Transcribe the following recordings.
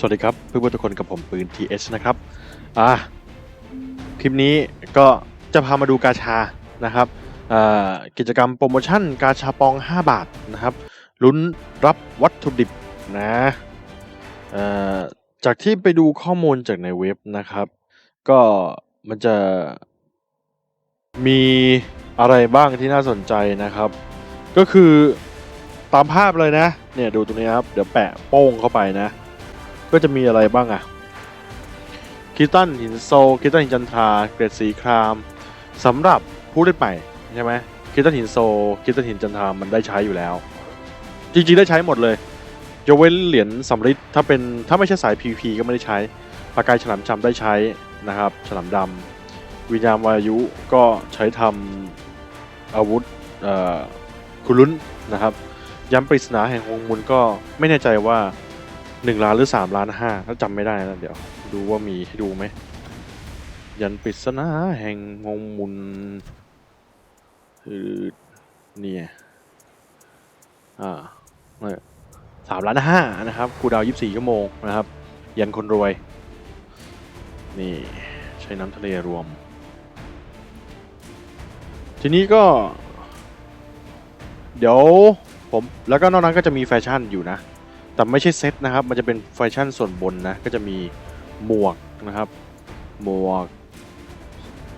สวัสดีครับเพื่อนๆทุกคนกับผมปืน TH นะครับ อ่า คลิปนี้ก็จะพามาดูกาชา นะครับ อ่า กิจกรรมโปรโมชั่นกาชาปอง 5 บาทนะครับ ลุ้นรับวัตถุดิบนะ อ่อจากที่ไปดูข้อมูลจากในเว็บนะครับ ก็มันจะมีอะไรบ้างที่น่าสนใจนะครับ ก็คือตามภาพเลยนะ เนี่ยดูตรงนี้ครับ เดี๋ยวแปะโป้งเข้าไปนะ ก็จะมีอะไรบ้างอะคิตันหินโซคิตันหินจันทราเกรดสีครามสำหรับผู้เล่นใหม่ใช่ไหมคิตันหินโซคิตันหินจันทรามันได้ใช้อยู่แล้ว จริงๆได้ใช้หมดเลยยกเว้นเหรียญสำริดถ้าเป็นถ้าไม่ใช่สาย PVP ก็ไม่ได้ใช้ปากกายฉลามจำได้ใช้นะครับฉลามดำวิญญาณวายุก็ใช้ทำอาวุธคุรุนนะครับย้ำปริศนาแห่งองมุลก็ไม่แน่ใจว่า หนึ่งล้านหรือสามล้านห้าถ้าจำไม่ได้นะเดี๋ยว ดูว่ามีให้ดูไหม ยันปริศนาแห่งงงมุนคือเนี่ยอ่าสามล้านห้านะครับกูดาวยี่สิบสี่ชั่วโมงนะครับ ยันคนรวย นี่ ใช้น้ำทะเลรวม ทีนี้ก็ เดี๋ยวผมแล้วก็นอกนั้นก็จะมีแฟชั่นอยู่นะ แต่ไม่ใช่เซตนะครับ มันจะเป็นแฟชั่นส่วนบนนะ ก็จะมีหมวกนะครับ หมวก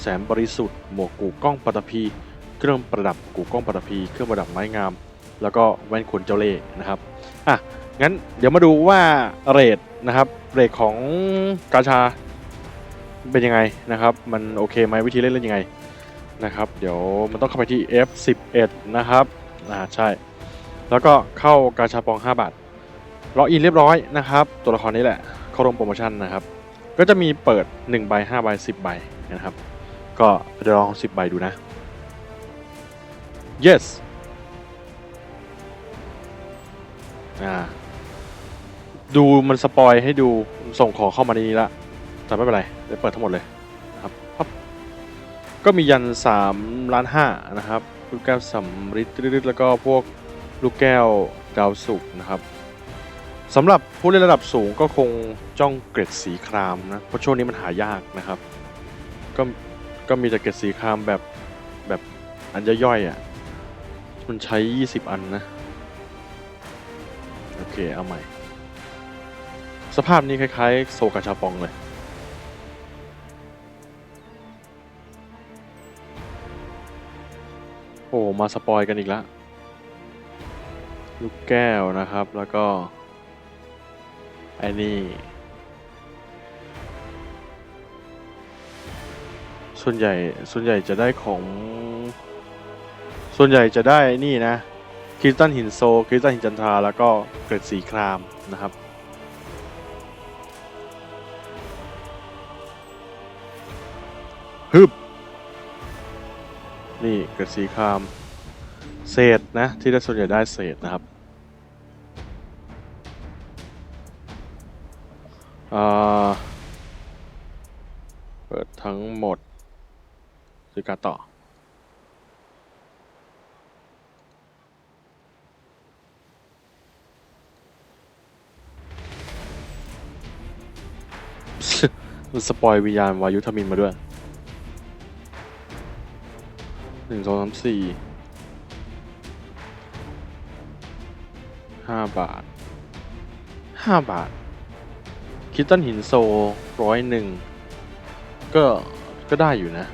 แสนบริสุทธิ์ หมวกกูกล้องปัตตภีเครื่องประดับกูกล้องปัตตภีเครื่องประดับไม้งาม แล้วก็แว่นขนเจ้าเล่ห์นะครับ อะ งั้นเดี๋ยวมาดูว่าเรทนะครับ เรทของกาชาเป็นยังไงนะครับ มันโอเคไหมวิธีเล่นเล่นยังไงนะครับ เดี๋ยวมันต้องเข้าไปที่ F11 นะครับ อ่า ใช่ แล้วก็เข้ากาชาปอง 5 บาท ล็อกอินเรียบร้อยนะครับตัวละครนี้แหละเข้าร่วมโปรโมชั่นนะครับ ก็จะมีเปิด1ใบ5ใบ10ใบนะครับ ก็เดี๋ยวลอง 10ใบดูนะ yes อ่าดูมันสปอยให้ดูส่งของเข้ามาในนี้ละแต่ไม่เป็นไรเดี๋ยวเปิดทั้งหมดเลยนะครับบก็มียัน3ล้าน5นะครับลูกแก้วสำริดแล้วก็พวกลูกแก้วดาวสุกนะครับ สำหรับผู้เล่นระดับสูงก็คงจ้องเกร็ดสีครามนะเพราะช่วงนี้มันหายากนะครับ ก็ก็มีแต่เกร็ดสีครามแบบแบบอันย่อยๆอะมันใช้ 20 อันนะ โอเค เอาใหม่ สภาพนี้คล้ายๆ โซกาชาปองเลย โอ้ มาสปอยกันอีกแล้วลูกแก้วนะครับแล้วก็ อ้นี่ส่วนใหญ่ ส่วนใหญ่จะได้ของ ส่วนใหญ่จะได้นี่นะคริสตันหินโซคริสตันหินจันทราแล้วก็เกร็ดสีครามนะครับฮึบนี่เกร็ดสีคราม เศษนะ ที่ได้ส่วนใหญ่ได้เศษนะครับ เปิดทั้งหมดซื้อการต่อ มันสปอยวิญญาณวายุทมินมาด้วยหนึ่งสองสามสี่ห้าบาทห้าบาท คิตตันหินโซร้อยหนึ่งก็ก็ได้อยู่นะ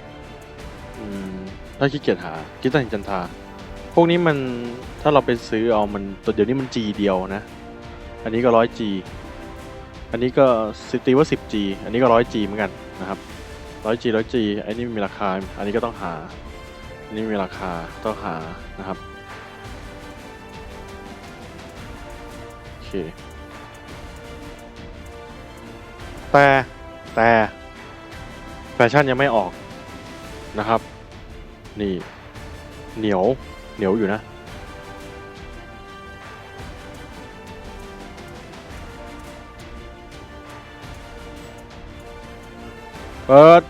ถ้าขี้เกียจหาคิตตันหินจันทา พวกนี้มันถ้าเราไปซื้อเอามันตัวเดียวนี้มัน G เดียวนะ อันนี้ก็ร้อย G อันนี้ก็สิตีว่า 10G อันนี้ก็ร้อย G เหมือนกันนะครับร้อย G ร้อย G อันนี้มีราคา อันนี้ก็ต้องหา อันนี้มีราคาต้องหานะครับโอเค แต่แต่แฟชั่นยังไม่ออกนะครับ นี่เหนียวเหนียวอยู่นะ เปิด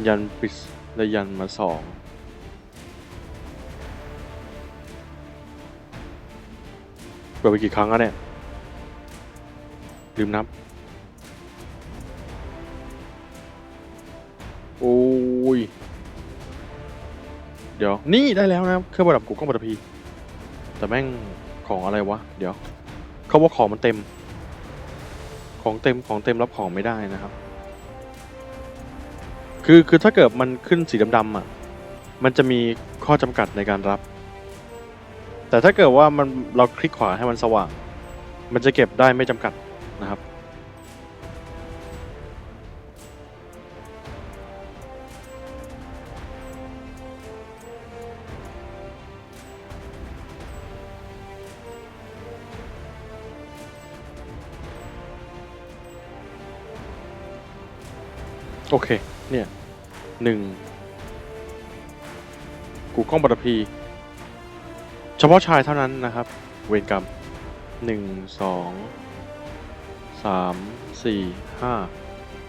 เป็นยันปิสและยันมาสองเปิดไปกี่ครั้งแล้วเนี่ย ลืมนับ โอ้ย เดี๋ยว นี่ได้แล้วนะครับ เครื่องประดับกูกล้องปัตภีแต่แม่งของอะไรวะ เดี๋ยว เขาว่าของมันเต็ม ของเต็มของเต็มรับของไม่ได้นะครับ คือคือถ้าเกิดมันขึ้นสีดำๆอะ มันจะมีข้อจำกัดในการรับ แต่ถ้าเกิดว่ามันเราคลิกขวาให้มันสว่าง มันจะเก็บได้ไม่จำกัดนะครับ โอเค เนี่ยหนึ่งกูกล้องบัตรพี เฉพาะชายเท่านั้นนะครับ เวรกรรมหนึ่งสองสามสี่ห้า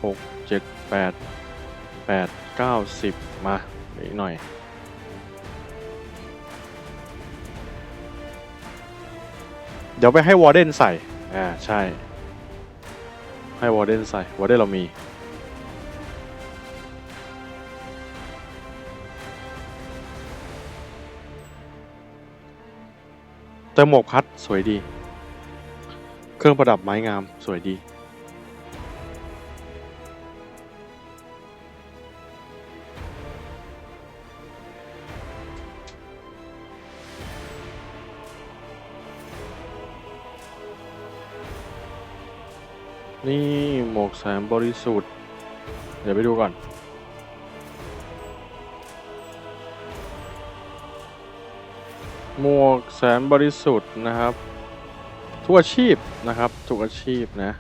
หกเจ็ดแปดแปดเก้าสิบมาอีกหน่อยเดี๋ยวไปให้วอร์เดนใส่ อ่า ใช่ ให้วอร์เดนใส่ วอร์เดนเรามี เติมหมวกพัดสวยดี เครื่องประดับไม้งามสวยดีนี่หมวกแสมบริสุทธิ์ เดี๋ยวไปดูก่อน หมวกแสนบริสุทธิ์นะครับทุกอาชีพนะครับทุกอาชีพนะ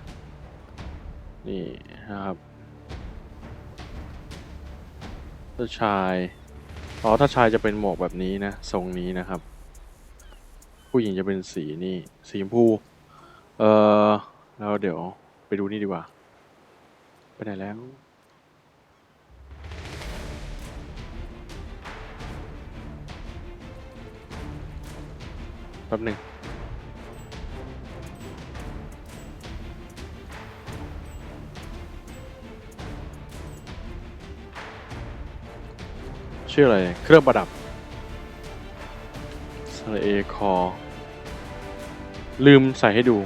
นี่นะครับถ้าชายอ๋อถ้าชายจะเป็นหมวกแบบนี้นะทรงนี้นะครับ ผู้หญิงจะเป็นสีนี่สีชมพูเออแล้วเดี๋ยวไปดูนี่ดีกว่า ไปไหนแล้ว ป๊บหนึ่งชื่ออะไร เครื่องประดับสระเอคอ ลืมใส่ให้ดู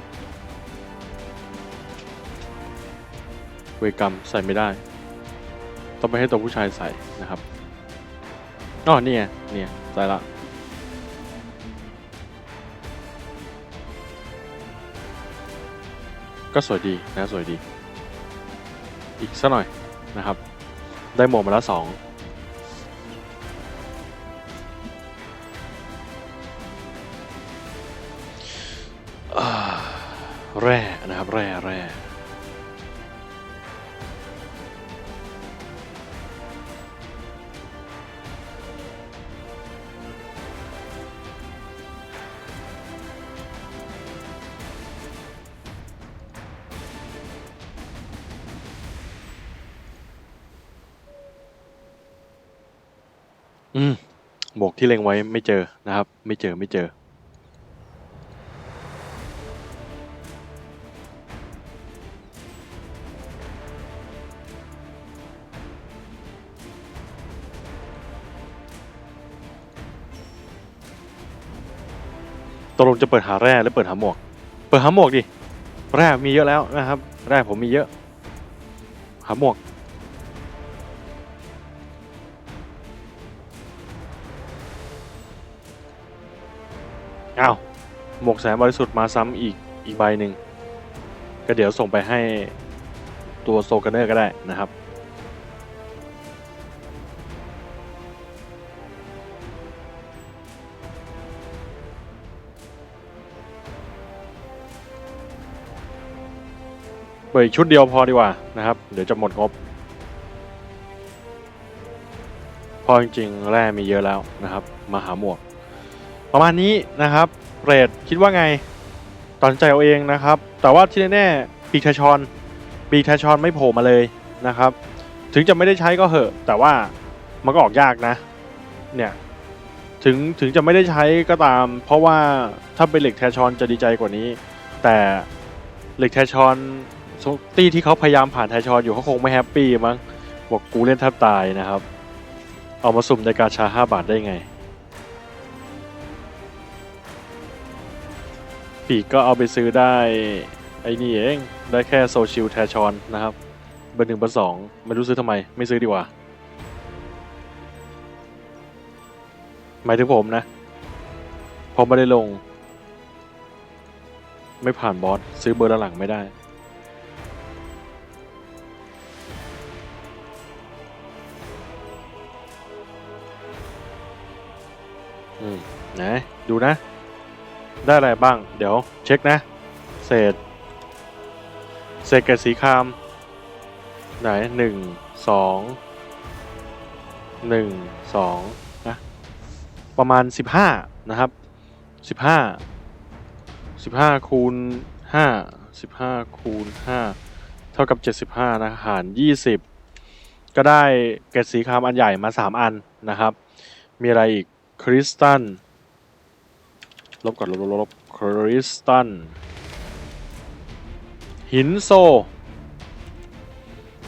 เวกรรมใส่ไม่ได้ ต้องไปให้ตัวผู้ชายใส่นะครับอ๋อนี่ไงเนี่ยใส่ละ ก็สวยดีนะสวยดี อีกสักหน่อยนะครับ ได้หมวกมาแล้วสองแร่นะครับแร่แร่ อืมหมวกที่เล็งไว้ไม่เจอนะครับ ไม่เจอไม่เจอ ตกลงจะเปิดหาแร่หรือเปิดหาหมวก เปิดหาหมวกดิ แร่มีเยอะแล้วนะครับ แร่ผมมีเยอะ หาหมวก หมวกแสนบริสุทธิ์มาซ้ำอีกอีกใบหนึ่งก็เดี๋ยวส่งไปให้ตัวโซกันเนอร์ก็ได้นะครับ เปิดอีชุดเดียวพอดีกว่านะครับ เดี๋ยวจะหมดงบ พอจริงๆแร่มีเยอะแล้วนะครับ มาหาหมวก ประมาณนี้นะครับ เรทคิดว่าไงตัดใจเอาเองนะครับ แต่ว่าที่แน่ๆปีทชอนปีทชอนไม่โผล่มาเลยนะครับ ถึงจะไม่ได้ใช้ก็เหอะ แต่ว่ามันก็ออกยากนะ เนี่ยถึงถึงจะไม่ได้ใช้ก็ตาม เพราะว่าถ้าเป็นเหล็กแทชอนจะดีใจกว่านี้ แต่เหล็กแทชอนตี้ที่เขาพยายามผ่านแทชอนอยู่เขาคงไม่แฮปปี้มั้งบอกกูเล่นแทบตายนะครับ เอามาสุ่มในกาชา 5 บาทได้ไง ปีกก็เอาไปซื้อได้ไอ้นี่เองได้แค่โซชิลแทชอนนะครับเบอร์หนึ่งเบอร์สองไม่รู้ซื้อทำไมไม่ซื้อดีกว่า หมายถึงผมนะเพอไม่ได้ลง ไม่ผ่านบอสซื้อเบอร์ละหลังไม่ได้ อืมไหนดูนะ ได้อะไรบ้าง เดี๋ยวเช็คนะ เศษ เศษแกะสีคราม ไหนหนึ่งสองหนึ่งสองนะ ประมาณสิบห้านะครับสิบห้าสิบห้าคูณห้าสิบห้าคูณห้าเท่ากับเจ็ดสิบห้านะหารยี่สิบก็ได้เกล็ดสีครามอันใหญ่มาสามอันนะครับ มีอะไรอีกคริสตัล ลบก่อนลบลบลบคริสตัลหินโซ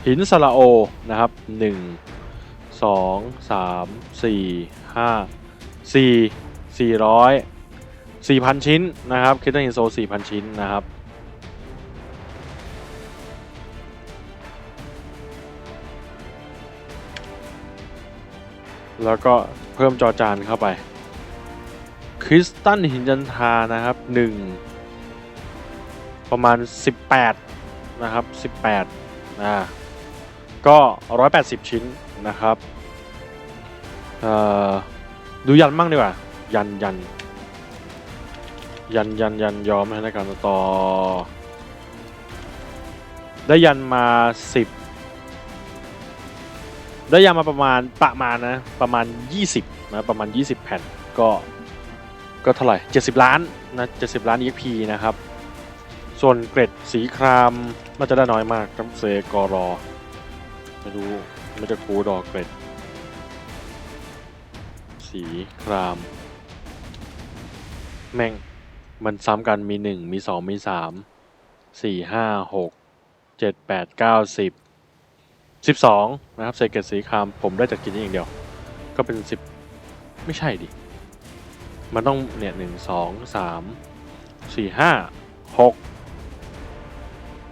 หินสละโอ นะครับหนึ่งสองสามสี่ห้าสี่สี่ร้อยสี่พันชิ้นนะครับคิดว่าหินโซสี่พันชิ้นนะครับแล้วก็เพิ่มจอจานเข้าไป คริสตัลหินจันทานะครับหนึ่งประมาณ 18 นะครับ 18อ่าก็ 180 ชิ้นนะครับเอ่อดูยันมั่งดีกว่า ยันยันยันยันยันยอมให้ในการต่อ ได้ยันมา 10 ได้ยันมาประมาณประมาณนะ ประมาณ 20 นะ ประมาณ 20 แผ่นก็ ก็เท่าไหร่ 70 ล้านนะ70 ล้าน EXP นะครับ ส่วนเกรดสีครามน่าจะได้น้อยมากต้งเซกอรอไม่รู้มันจะคูดอกเกรด สีคราม แม่ง มันซ้ำกันมีหนึ่งมีสองมีสามสี่ห้าหกเจ็ดแปดเก้าสิบสิบสองนะครับเศษเกรดสีครามผมได้จากกินนี้อย่างเดียว ก็เป็นสิบไม่ใช่ดิ มันต้องเนี่ยหนึ่งสองสามสี่ห้าหก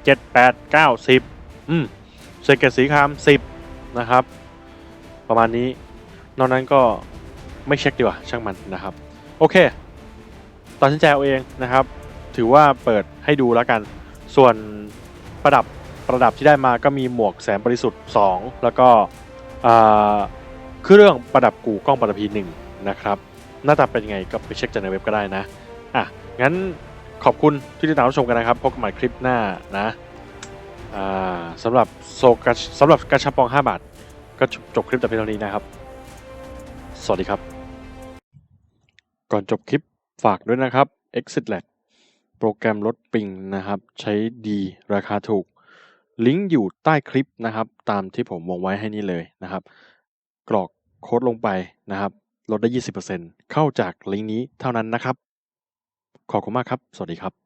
เจ็ดแปดเก้าสิบอืมเศษเกรดสีครามสิบนะครับ ประมาณนี้ นอกนั้นก็ไม่เช็คดีกว่าช่างมันนะครับ โอเคตัดสินใจเอาเองนะครับ ถือว่าเปิดให้ดูแล้วกัน ส่วนประดับประดับที่ได้มาก็มีหมวกแสนบริสุทธิ์ 2 แล้วก็เครื่องประดับกูกล้องปัตภีหนึ่งนะครับ หน้าตาเป็นยังไงก็ไปเช็คจากในเว็บก็ได้นะอะงั้นขอบคุณที่ติดตามรับชมกันนะครับพบกันใหม่คลิปหน้านะอ่าสำหรับโซกสำหรับกระชับปอง 5 บาท ก็จบจบคลิปแต่เพียงเท่านี้นะครับ สวัสดีครับ ก่อนจบคลิปฝากด้วยนะครับ Exit Lab โปรแกรมลดปิงนะครับ ใช้ดีราคาถูก ลิงก์อยู่ใต้คลิปนะครับ ตามที่ผมวงไว้ให้นี่เลยนะครับ กรอกโค้ดลงไปนะครับ ลดได้ 20% เข้าจากลิงก์นี้เท่านั้นนะครับ ขอบคุณมากครับ สวัสดีครับ